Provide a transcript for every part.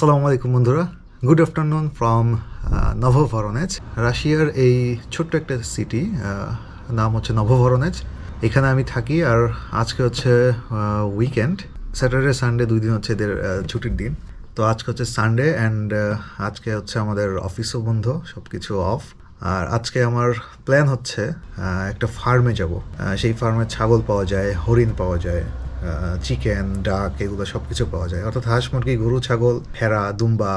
আসসালামু আলাইকুম বন্ধুরা। গুড আফটারনুন ফ্রম নভভরনেজ রাশিয়ার এই ছোট্ট একটা সিটি নাম হচ্ছে নভভরনেজ এখানে আমি থাকি আর আজকে হচ্ছে উইকেন্ড স্যাটারডে সানডে দুই দিন হচ্ছে এদের ছুটির দিন। তো আজকে হচ্ছে সানডে অ্যান্ড আজকে হচ্ছে আমাদের অফিসও বন্ধ সব কিছু অফ আর আজকে আমার প্ল্যান হচ্ছে একটা ফার্মে যাব। সেই ফার্মে ছাগল পাওয়া যায়, হরিণ পাওয়া যায়। চিকেন, ডাক এগুলো সব কিছু পাওয়া যায়। অর্থাৎ হাঁস, মুরগি, গরু, ছাগল, ভেড়া, দুম্বা,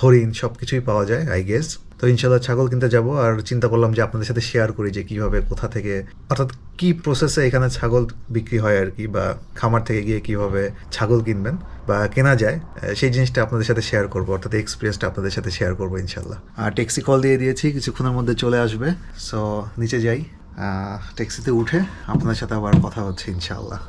হরিণ সব কিছুই পাওয়া যায় আই গেস তো ইনশাল্লাহ ছাগল কিনতে যাব আর চিন্তা করলাম যে আপনাদের সাথে শেয়ার করি যে কীভাবে, কোথা থেকে, অর্থাৎ কি প্রসেসে এখানে ছাগল বিক্রি হয় আর কি বা খামার থেকে গিয়ে কীভাবে ছাগল কিনবেন বা কেনা যায় সেই জিনিসটা আপনাদের সাথে শেয়ার করব, অর্থাৎ এক্সপিরিয়েন্সটা আপনাদের সাথে শেয়ার করব ইনশাল্লাহ আর ট্যাক্সি কল দিয়ে দিয়েছি, কিছুক্ষণের মধ্যে চলে আসবে। সো নিচে যাই ট্যাক্সিতে উঠে আপনাদের সাথে আবার কথা হচ্ছে ইনশাল্লাহ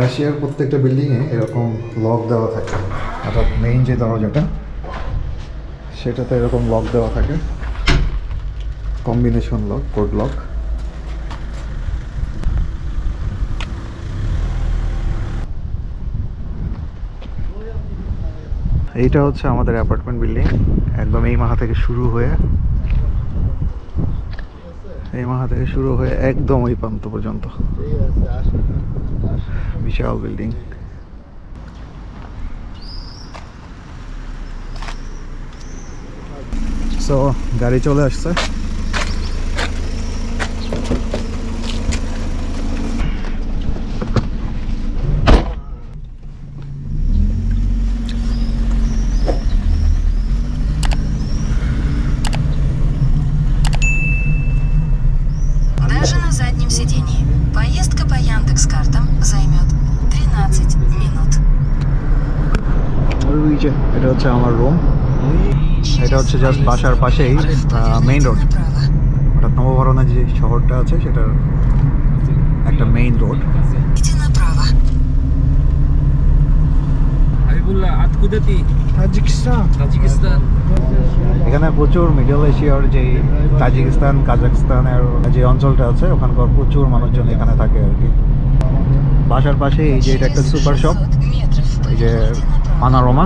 রাশিয়ার প্রত্যেকটা বিল্ডিংয়ে এরকম লক দেওয়া থাকে। অর্থাৎ মেইন যে দরজাটা, সেটাতে এরকম লক দেওয়া থাকে। কম্বিনেশন লক কোড লক এইটা হচ্ছে আমাদের অ্যাপার্টমেন্ট বিল্ডিং একদম এই মাথা থেকে শুরু হয়ে এই মাথা থেকে শুরু হয়ে একদম ওই প্রান্ত পর্যন্ত। বিশাল বিল্ডিং। সো গাড়ি চলে আসছে। হচ্ছে জাস্ট বাসার পাশেই মেইন রোড অর্থাৎ নবভরণের যে শহরটা আছে সেটার একটা মেইন রোড এখানে প্রচুর মিডল এশিয়ার যে তাজিকিস্তান কাজাকস্তানের যে অঞ্চলটা আছে ওখানকার প্রচুর মানুষজন এখানে থাকে আর কি। বাসার পাশে এই যে এটা একটা সুপার শপ এই যে মানারোমা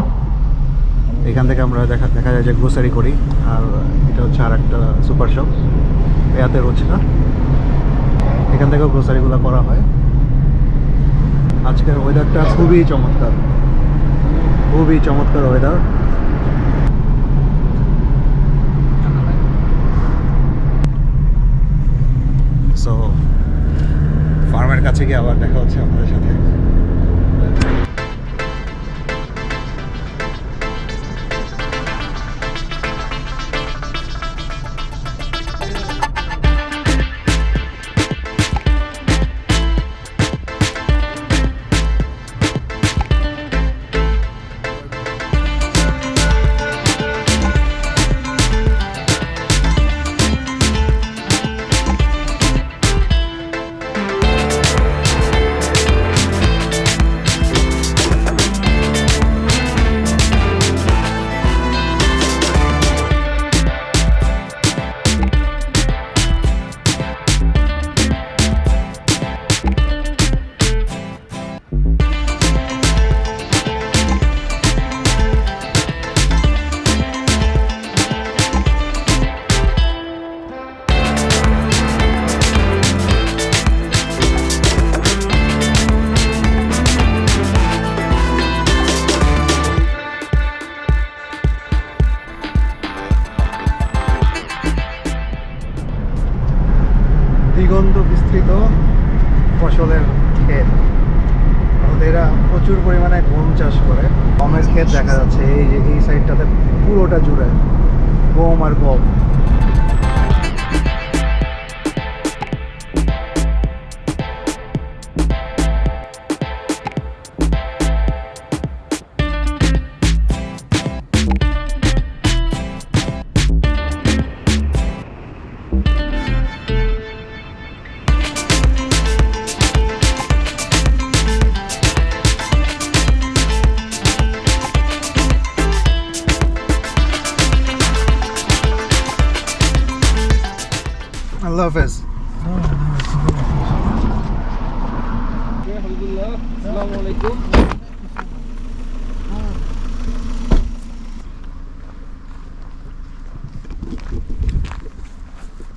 এখান থেকে আমরা দেখা দেখা যায় যে গ্রোসারি করি, আর এটা হচ্ছে আর একটা সুপার শপ এয়াতে রোচকা এখান থেকেও গ্রোসারিগুলো করা হয়। আজকের ওয়েদারটা খুবই চমৎকার। খুবই চমৎকার ওয়েদার সো ফার্মের কাছে গিয়ে আবার দেখা হচ্ছে আপনাদের সাথে।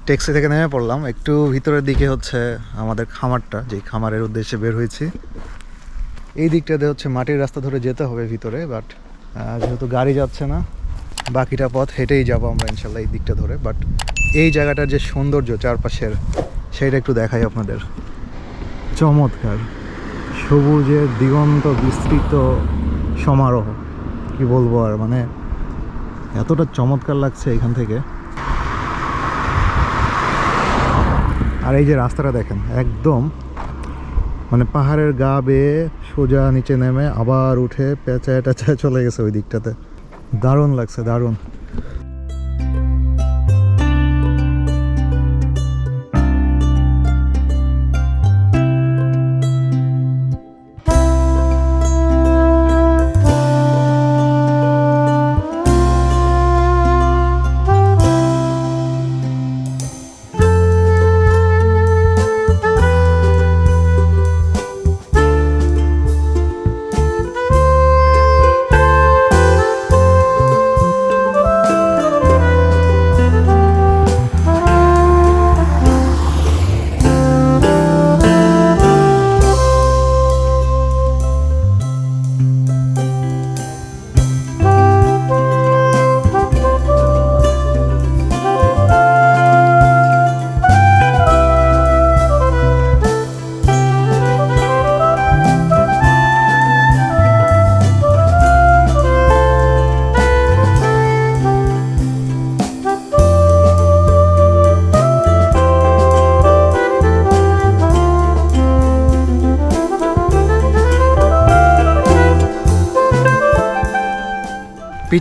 ট্যাক্সি থেকে নেমে পড়লাম। একটু ভিতরের দিকে হচ্ছে আমাদের খামারটা, যেই খামারের উদ্দেশ্যে বের হয়েছি। এই দিকটাতে হচ্ছে মাটির রাস্তা ধরে যেতে হবে ভিতরে বাট যেহেতু গাড়ি যাচ্ছে না, বাকিটা পথ হেঁটেই যাব আমরা ইনশাল্লাহ এই দিকটা ধরে। বাট এই জায়গাটার যে সৌন্দর্য চারপাশের সেইটা একটু দেখাই আপনাদের। চমৎকার। সবুজের দিগন্ত বিস্তৃত সমারোহ, কি বলব আর মানে এতটা চমৎকার লাগছে এখান থেকে। আর এই যে রাস্তাটা দেখেন, একদম মানে পাহাড়ের গা বেয়ে সোজা নিচে নেমে আবার উঠে পেঁচায় টেঁচায় চলে গেছে ওই দিকটাতে। দারুণ লাগছে, দারুণ।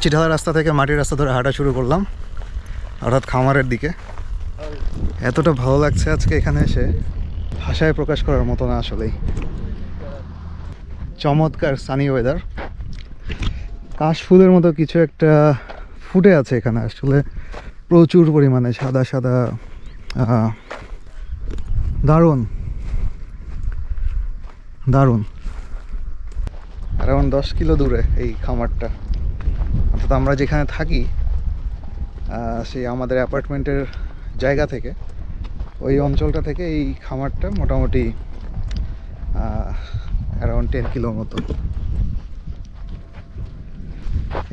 পিচ ঢালা রাস্তা থেকে মাটির রাস্তা ধরে হাঁটা শুরু করলাম অর্থাৎ খামারের দিকে। এতটা ভালো লাগছে আজকে এখানে এসে, ভাষায় প্রকাশ করার মতো না আসলেই। চমৎকার সানি ওয়েদার কাশ ফুলের মতো কিছু একটা ফুটে আছে এখানে আসলে, প্রচুর পরিমাণে সাদা সাদা দারুণ। দারুণ। অ্যারাউন্ড দশ কিলো দূরে এই খামারটা। অর্থাৎ আমরা যেখানে থাকি সেই আমাদের অ্যাপার্টমেন্টের জায়গা থেকে, ওই অঞ্চলটা থেকে এই খামারটা মোটামুটি অ্যারাউন্ড টেন কিলো মতো।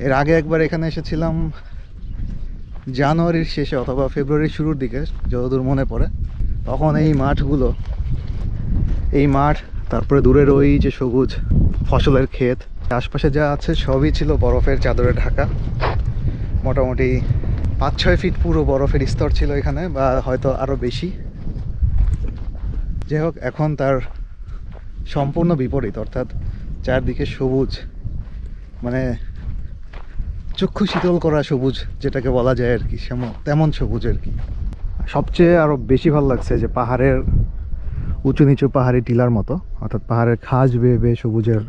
এর আগে একবার এখানে এসেছিলাম জানুয়ারির শেষে অথবা ফেব্রুয়ারির শুরুর দিকে, যতদূর মনে পড়ে। তখন এই মাঠগুলো, এই মাঠ, তারপরে দূরের ওই যে সবুজ ফসলের ক্ষেত আশপাশে যা আছে সবই ছিল বরফের চাদরে ঢাকা। মোটামুটি পাঁচ ছয় ফিট পুরো বরফের স্তর ছিল এখানে, বা হয়তো আরও বেশি। যাই হোক, এখন তার সম্পূর্ণ বিপরীত, অর্থাৎ চারদিকে সবুজ মানে চক্ষু শীতল করা সবুজ, যেটাকে বলা যায় আর কি তেমন সবুজ আর কি। সবচেয়ে আরও বেশি ভালো লাগছে যে পাহাড়ের উঁচু নিচু পাহাড়ি টিলার মতো, অর্থাৎ পাহাড়ের খাজ বেয়ে বেয়ে সবুজের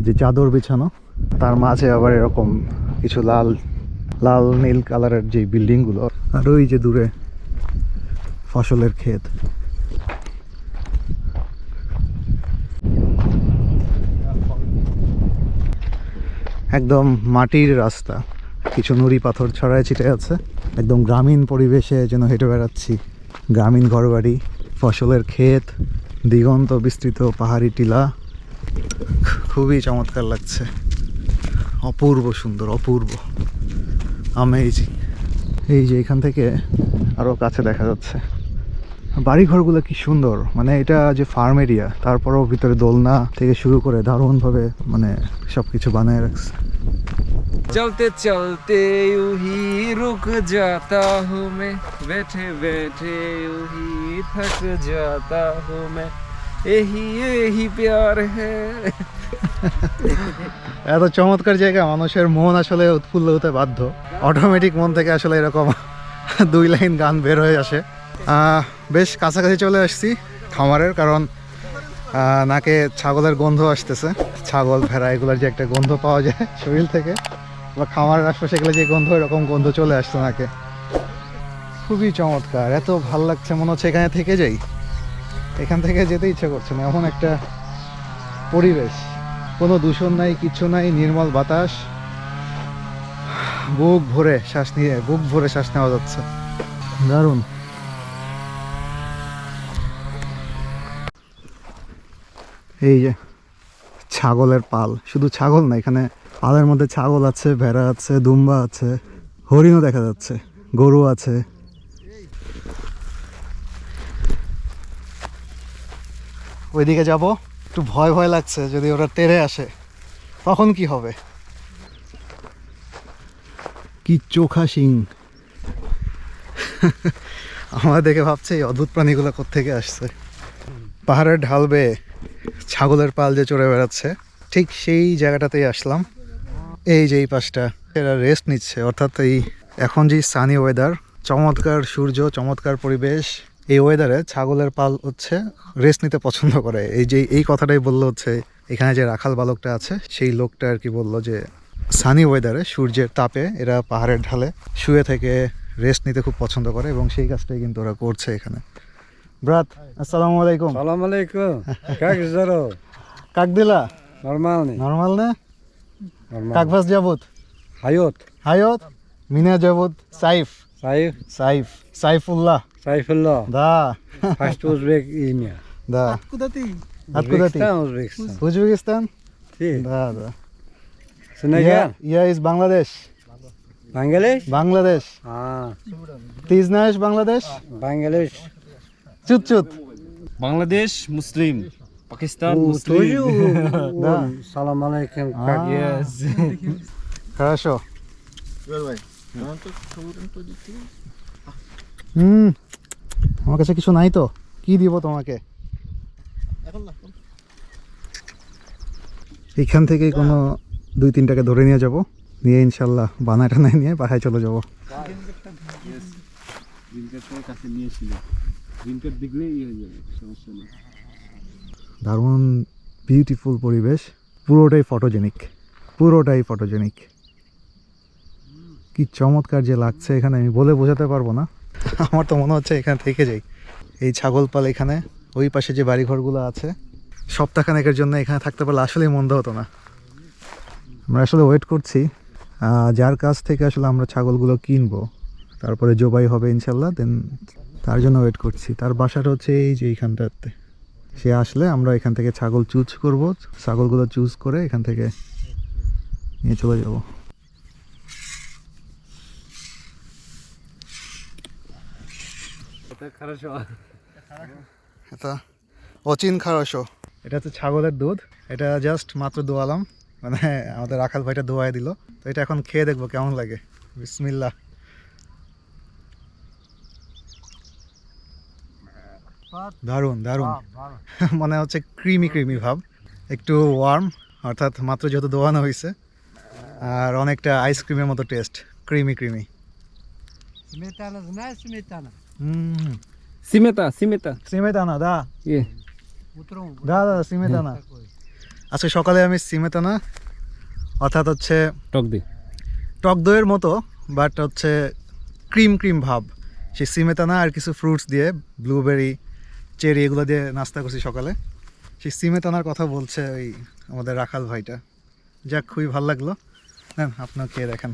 যে চাদর বিছানো, তার মাঝে আবার এরকম কিছু লাল লাল নীল কালারের যে বিল্ডিংগুলো, আর ওই যে দূরে ফসলের ক্ষেত। একদম মাটির রাস্তা। কিছু নুড়ি পাথর ছড়ায় ছিটে আছে। একদম গ্রামীণ পরিবেশে যেন হেঁটে বেড়াচ্ছি। গ্রামীণ ঘরবাড়ি, ফসলের ক্ষেত, দিগন্ত বিস্তৃত পাহাড়ি টিলা খুবই চমৎকার লাগছে। অপূর্ব সুন্দর, অপূর্ব। আমেজিং এই যে এখান থেকে আরও কাছে দেখা যাচ্ছে। বাড়িঘরগুলো কি সুন্দর মানে এটা যে ফার্ম এরিয়া তারপরেও ভিতরে দোলনা থেকে শুরু করে দারুণভাবে মানে সব কিছু বানায় রাখছে। চলতে চলতে উহি রুক যাতা হুমে, বেঠে বেঠে উহি থাক যাতা হুমে। এহি এহি প্যার এত চমৎকার জায়গা, মানুষের মন আসলে উৎফুল্ল হতে বাধ্য। অটোমেটিক মন থেকে আসলে এরকম দুই লাইন গান বের হয়ে আসে। বেশ কাছাকাছি চলে আসছি খামারের, কারণ নাকে ছাগলের গন্ধ আসতেছে। ছাগল, ভেড়া, এগুলোর যে একটা গন্ধ পাওয়া যায় শরীর থেকে, বা খামারের আশপাশে গেলে যে গন্ধ, এরকম গন্ধ চলে আসছে নাকে। খুবই চমৎকার, এত ভালো লাগছে, মনে হচ্ছে এখানে থেকে যাই। এখান থেকে যেতে ইচ্ছে করছে না। এমন একটা পরিবেশ। কোনো দূষণ নাই, কিচ্ছু নাই, নির্মল বাতাস। বুক ভরে শ্বাস নিয়ে, বুক ভরে শ্বাস নেওয়া যাচ্ছে। দারুণ। এই যে ছাগলের পাল। শুধু ছাগল না, এখানে পালের মধ্যে ছাগল আছে, ভেড়া আছে, দুম্বা আছে, হরিণও দেখা যাচ্ছে, গরু আছে। ওইদিকে যাব। একটু ভয় ভয় লাগছে যদি ওরা তেড়ে আসে। তখন কি হবে? কি চোখা শিং। আমার দেখে ভাবছে এই অদ্ভুত প্রাণীগুলো কোত্থেকে আসছে। পাহাড়ের ঢাল বেয়ে ছাগলের পাল যে চড়ে বেড়াচ্ছে ঠিক সেই জায়গাটাতেই আসলাম। এই যে এই পাশটা এরা রেস্ট নিচ্ছে। অর্থাৎ এই এখন যে সানি ওয়েদার চমৎকার সূর্য চমৎকার পরিবেশ এই ওয়েদারে ছাগলের পাল হচ্ছে রেস্ট নিতে পছন্দ করে। এই যে এই কথাটাই বলল হচ্ছে এখানে যে রাখাল বালকটা আছে সেই লোকটা আর কি বলল যে সানি ওয়েদারে সূর্যের তাপে এরা পাহাড়ের ঢালে শুয়ে থেকে রেস্ট নিতে খুব পছন্দ করে এবং সেই কাজটাই কিন্তু ওরা করছে এখানে। ব্রাত আসসালামু আলাইকুম। সালাম আলাইকুম। কাক জরো? কাক দিলা? নরমাল নে। নরমাল নে? কাক ভাস যাবত হায়ত। হায়ত? মিনা যাবত Saif. Saif. Saif. Saifullah. Sayfullo. Da. Pashto o'zbek имя. Да. Откуда ты? Откуда ты? Узбекистан, Узбекистан. Узбекистан? Sí. Да, да. Сынаген? Я, я из Бангладеш. Бангладеш? Бангладеш. А. Ты знаешь Бангладеш? Бангладеш. Чуть-чуть. Бангладеш муслим. Пакистан муслим. Да. Салам алейкум. Как Yes. Хорошо. Давай. হুম, আমার কাছে কিছু নাই তো। কি দিব তোমাকে? এখান থেকে কোনো দুই তিনটাকে ধরে নিয়ে যাব। নিয়ে ইনশাল্লাহ বানা টানায় নিয়ে বাসায় চলে যাব। দারুণ বিউটিফুল পরিবেশ। পুরোটাই ফটোজেনিক পুরোটাই ফটোজেনিক কি চমৎকার যে লাগছে এখানে, আমি বলে বোঝাতে পারব না। আমার তো মনে হচ্ছে এখানে থেকে যাই। এই ছাগলপাল এখানে, ওই পাশে যে বাড়িঘরগুলো আছে, সপ্তাহখানেকের জন্য এখানে থাকতে পারলে আসলেই মন্দ হতো না। আমরা আসলে ওয়েট করছি যার কাছ থেকে আসলে আমরা ছাগলগুলো কিনবো, তারপরে জবাই হবে ইনশাল্লাহ দেন তার জন্য ওয়েট করছি। তার বাসাটা হচ্ছে এই যে এইখানটাতে। সে আসলে আমরা এখান থেকে ছাগল চুজ করব, ছাগলগুলো চুজ করে এখান থেকে নিয়ে চলে যাব। এটা অচিন খারসো এটা হচ্ছে ছাগলের দুধ। এটা জাস্ট মাত্র দোয়ালাম। মানে আমাদের রাখাল ভাইটা দোয়াই দিল। তো এটা এখন খেয়ে দেখব কেমন লাগে। বিসমিল্লা দারুণ দারুণ। মানে হচ্ছে ক্রিমি ক্রিমি ভাব। একটু ওয়ার্ম অর্থাৎ মাত্র যত দোয়ানো হয়েছে আর অনেকটা আইসক্রিমের মতো টেস্ট ক্রিমি ক্রিমি সিমেতা সিমেতা। সিমেতানা দা। ইয়ে দা দা সিমেতানা। আজকে সকালে আমি সিমেতানা অর্থাৎ হচ্ছে টক দই। টক দইয়ের মতো বাট হচ্ছে ক্রিম ক্রিম ভাব। সে সিমেতানা আর কিছু ফ্রুটস দিয়ে ব্লুবেরি চেরি এগুলো দিয়ে নাস্তা করছি সকালে। সেই সিমেতানার কথা বলছে ওই আমাদের রাখাল ভাইটা। যাক খুবই ভালো লাগল। হ্যাঁ আপনার কে দেখেন।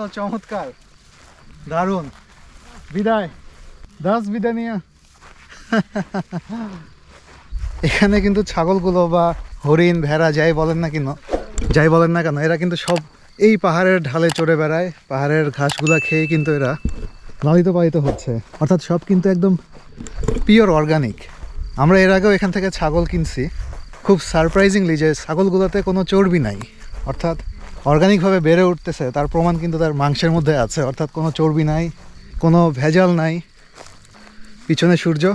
এত চমৎকার। দারুণ। বিদায়। দাস বিদায় নিয়ে। এখানে কিন্তু ছাগলগুলো বা হরিণ, ভেড়া, যাই বলেন না কেন, যাই বলেন না কেন, এরা কিন্তু সব এই পাহাড়ের ঢালে চড়ে বেড়ায়। পাহাড়ের ঘাসগুলা খেয়ে কিন্তু এরা লালিত পালিত হচ্ছে। অর্থাৎ সব কিন্তু একদম পিওর অর্গানিক আমরা এর আগেও এখান থেকে ছাগল কিনছি। খুব সারপ্রাইজিংলি যে ছাগলগুলোতে কোনো চর্বি নাই। অর্থাৎ অর্গানিকভাবে বেড়ে উঠতেছে, তার প্রমাণ কিন্তু তার মাংসের মধ্যে আছে। অর্থাৎ কোনো চর্বি নাই, কোনো ভেজাল নাই। পিছনে সূর্য।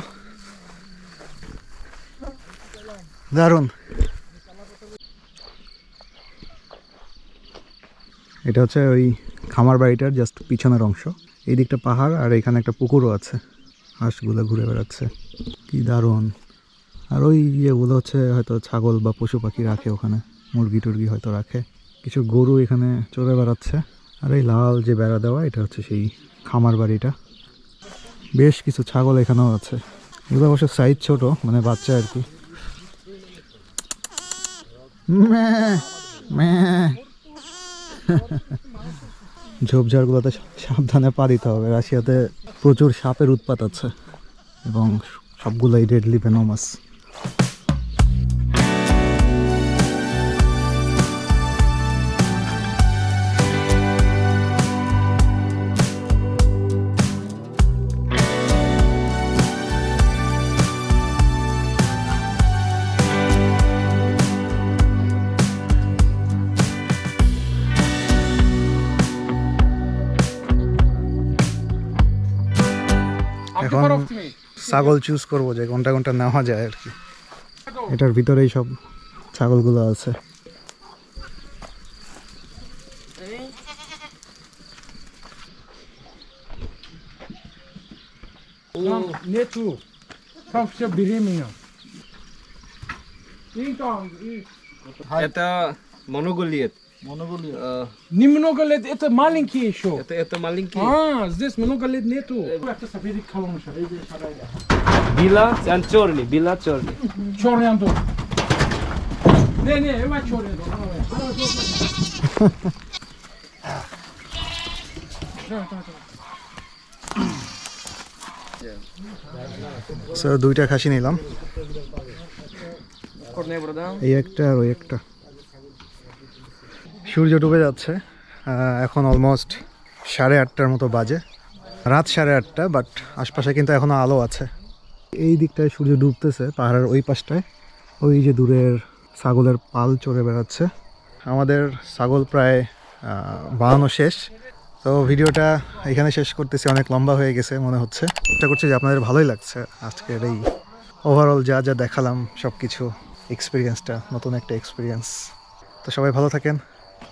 দারুণ। এটা হচ্ছে ওই খামার বাড়িটার জাস্ট পিছনের অংশ। এই দিকটা পাহাড় আর এখানে একটা পুকুরও আছে। হাঁসগুলো ঘুরে বেড়াচ্ছে। কি দারুণ। আর ওই ইয়েগুলো হচ্ছে হয়তো ছাগল বা পশু পাখি রাখে ওখানে। মুরগি টুরগি হয়তো রাখে। কিছু গরু এখানে চড়ে বেড়াচ্ছে। আর এই লাল যে বেড়া দেওয়া, এটা হচ্ছে সেই খামার বাড়িটা। বেশ কিছু ছাগল এখানেও আছে। এগুলো অবশ্য সাইজ ছোট মানে বাচ্চা আর কি। ঝোপঝাড়গুলোতে সাবধানে পা দিতে হবে। রাশিয়াতে প্রচুর সাপের উৎপাত আছে। এবং সবগুলোই ডেডলি ভেনোমাস ছাগল চুজ করবো যে কোনটা কোনটা নেওয়া যায় আর কি এটার ভিতরেই সব ছাগলগুলো আছে Там нету. Там все беременна. И там, и... Это Монголиет. Монголиет. Немного лет, это маленькие еще. Это, это маленький. А, здесь много лет нету. Это сабери колонша. Била, он черный, била черный. Черный андо. Не, не, эма черный. সো দুইটা খাসি নিলাম Корней борода. এই একটা আর ওই একটা সূর্য ডুবে যাচ্ছে এখন অলমোস্ট সাড়ে আটটার মতো বাজে। রাত সাড়ে আটটা বাট আশপাশে কিন্তু এখনও আলো আছে। এই দিকটায় সূর্য ডুবতেছে, পাহাড়ের ওই পাশটায়। ওই যে দূরের ছাগলের পাল চড়ে বেড়াচ্ছে। আমাদের ছাগল প্রায় বানানো শেষ। তো ভিডিওটা এখানে শেষ করতেছি, অনেক লম্বা হয়ে গেছে মনে হচ্ছে। চেষ্টা করছি যে আপনাদের ভালোই লাগছে আজকের এই ওভারঅল যা যা দেখালাম সব কিছু এক্সপিরিয়েন্সটা নতুন একটা এক্সপিরিয়েন্স তো সবাই ভালো থাকেন।